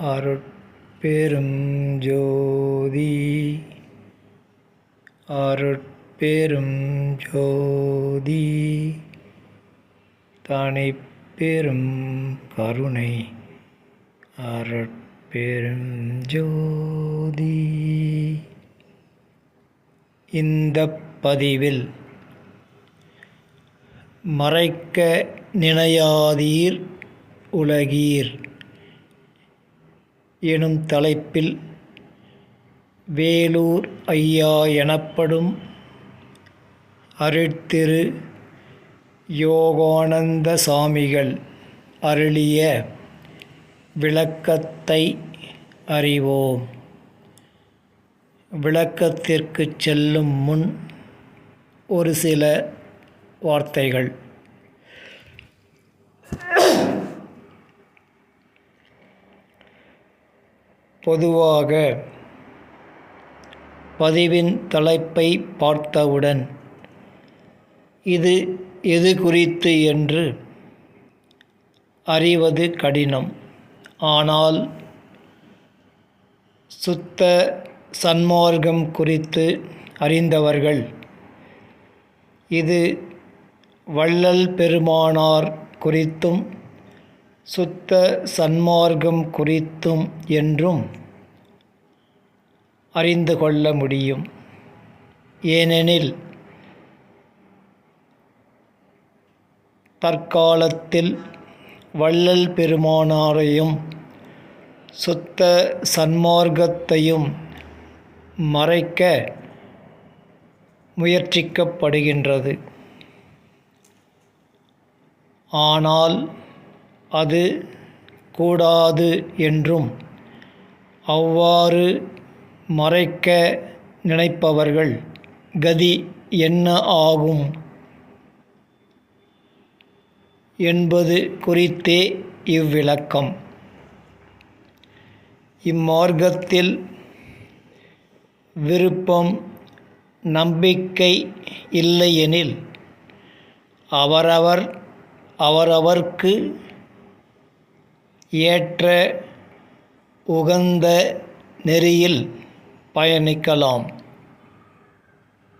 அருட்பெரும் ஜோதி அருட்பெரும் ஜோதி தனிப்பெரும் கருணை. அருட்பெரும் ஜோதி இந்த பதிவில் மறைக்க நினையாதீர் உலகீர். எனும் தலைப்பில் வேலூர் ஐயா எனப்படும் அருட்திரு யோகானந்த சாமிகள் அருளிய விளக்கத்தை அறிவோம். விளக்கத்திற்கு செல்லும் முன் ஒரு சில வார்த்தைகள். பொதுவாக பதிவின் தலைப்பை பார்த்தவுடன் இது எது குறித்து என்று அறிவது கடினம். ஆனால் சுத்த சன்மார்க்கம் குறித்து அறிந்தவர்கள் இது வள்ளல் பெருமானார் குறித்தும் சுத்த சன்மார்க்கம் குறித்தும் என்றும் அறிந்து கொள்ள முடியும். ஏனெனில் தற்காலத்தில் வள்ளல் பெருமானாரையும் சுத்த சன்மார்க்கத்தையும் மறைக்க முயற்சிக்கப்படுகின்றது. ஆனால் அது கூடாது என்றும் அவ்வாறு மறைக்க நினைப்பவர்கள் கதி என்ன ஆகும் என்பது குறித்தே இவ்விளக்கம். இம்மார்க்கத்தில் விருப்பம் நம்பிக்கை இல்லையெனில் அவரவர் அவரவர்க்கு ஏற்ற உகந்த நெறியில் பயணிக்கலாம்.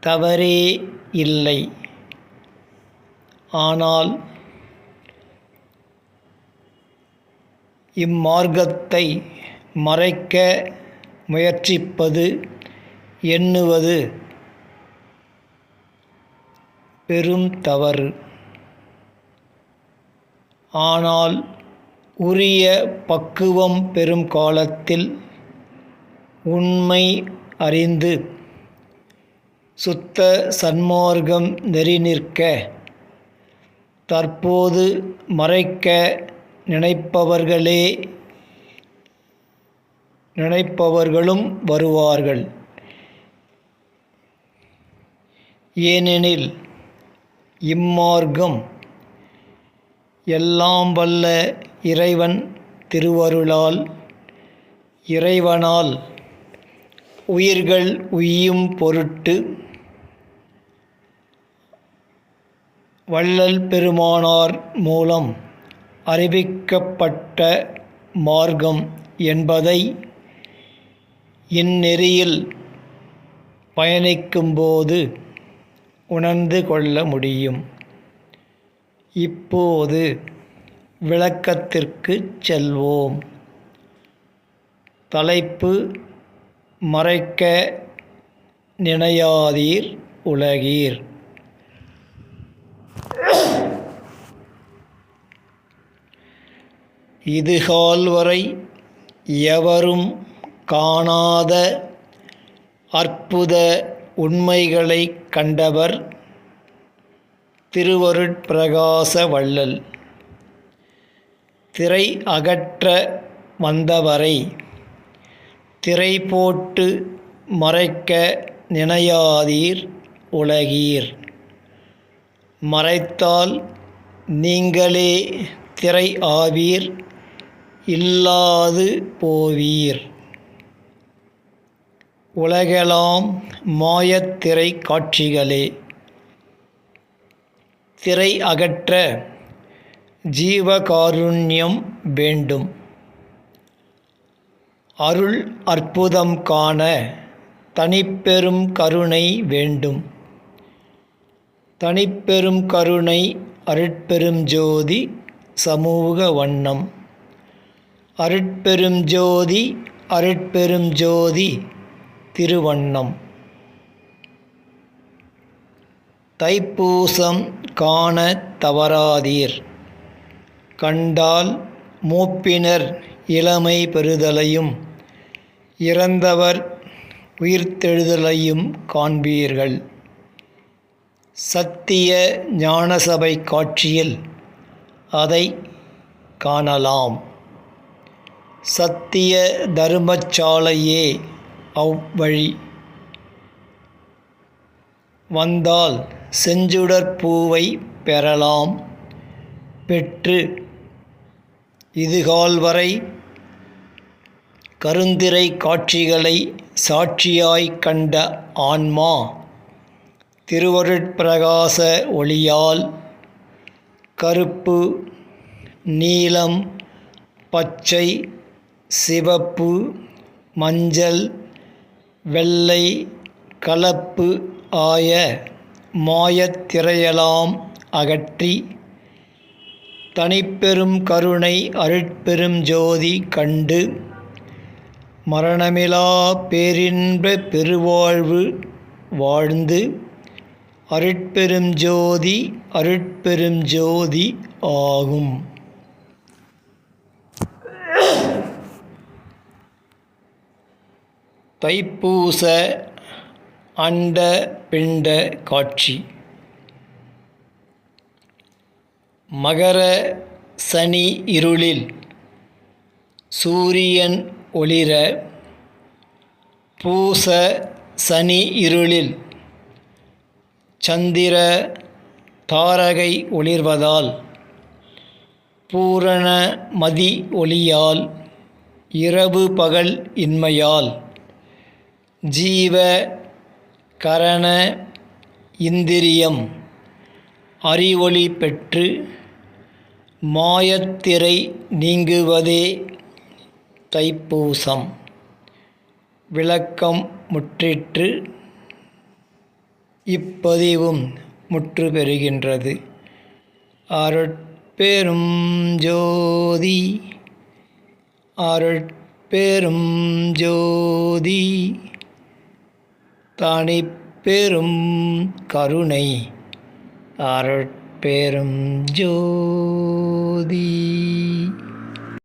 தவறே இல்லை. ஆனால் இம்மார்க்கத்தை மறைக்க முயற்சிப்பது எண்ணுவது பெரும் தவறு. ஆனால் உரிய பக்குவம் பெறும் காலத்தில் உண்மை அறிந்து சுத்த சன்மார்க்கம் நெறி நிற்க தற்போது மறைக்க நினைப்பவர்களே நினைப்பவர்களும் வருவார்கள். ஏனெனில் இம்மார்க்கம் எல்லாம் வல்ல இறைவன் திருவருளால் இறைவனால் உயிர்கள் உய்யும் பொருட்டு வள்ளல் பெருமானார் மூலம் அறிவிக்கப்பட்ட மார்க்கம் என்பதை இந்நெறியில் பயணிக்கும்போது உணர்ந்து கொள்ள முடியும். இப்போது விளக்கத்திற்கு செல்வோம். தலைப்பு மறைக்க நினையாதீர் உலகீர் இதுகால் வரை எவரும் காணாத அற்புத உண்மைகளை கண்டவர் திருவருட்பிரகாச வள்ளல். திரை அகற்ற வந்தவரை திரை போட்டு மறைக்க நினையாதீர் உலகீர். மறைத்தால் நீங்களே திரை ஆவீர் இல்லாது போவீர். உலகெலாம் மாயத்திரை காட்சிகளே. திரை அகற்ற ஜீவகாருண்யம் வேண்டும். அருள் அற்புதம் காண தனிப்பெரும் கருணை வேண்டும். தனிப்பெரும் கருணை அருட்பெரும் ஜோதி சமூக வண்ணம். அருட்பெரும் ஜோதி அருட்பெரும் ஜோதி திருவண்ணம். தைப்பூசம் காண தவறாதீர். கண்டால் மூப்பினர் இளமை பெறுதலையும் இறந்தவர் உயிர்த்தெழுதலையும் காண்பீர்கள். சத்திய ஞானசபை காட்சியில் அதை காணலாம். சத்திய தர்மச்சாலையே அவ்வழி. வந்தால் செஞ்சுடற்பூவை பெறலாம். பெற்று இதுகால் வரை கருந்திரை காட்சிகளை சாட்சியாய் கண்ட ஆன்மா திருவருட்பிரகாச ஒளியால் கருப்பு நீலம் பச்சை சிவப்பு மஞ்சள் வெள்ளை கலப்பு ஆய மாயத்திரையலாம் அகற்றி தனிப்பெரும் கருணை அருட்பெரும் ஜோதி கண்டு மரணமிலா பேரின்ப பெருவாழ்வு வாழ்ந்து அருட்பெரும் ஜோதி அருட்பெரும் ஜோதி ஆகும். தைப்பூச அண்ட பிண்ட காட்சி. மகர சனி இருளில் சூரியன் ஒளிர பூச சனி இருளில் சந்திர தாரகை ஒளிர்வதால் பூரண மதி ஒளியால் இரவு பகல் இன்மையால் ஜீவ கரண இந்திரியம் அறிவொளி பெற்று மாயத்திரை நீங்குவதே தைப்பூசம். விளக்கம் முற்றிற்று இப்பதிவும் முற்று பெறுகின்றது. அருட்பெரும் ஜோதி அருட்பெரும் ஜோதி தனிப்பெரும் கருணை அருட்பெரும் ஜோ জলদি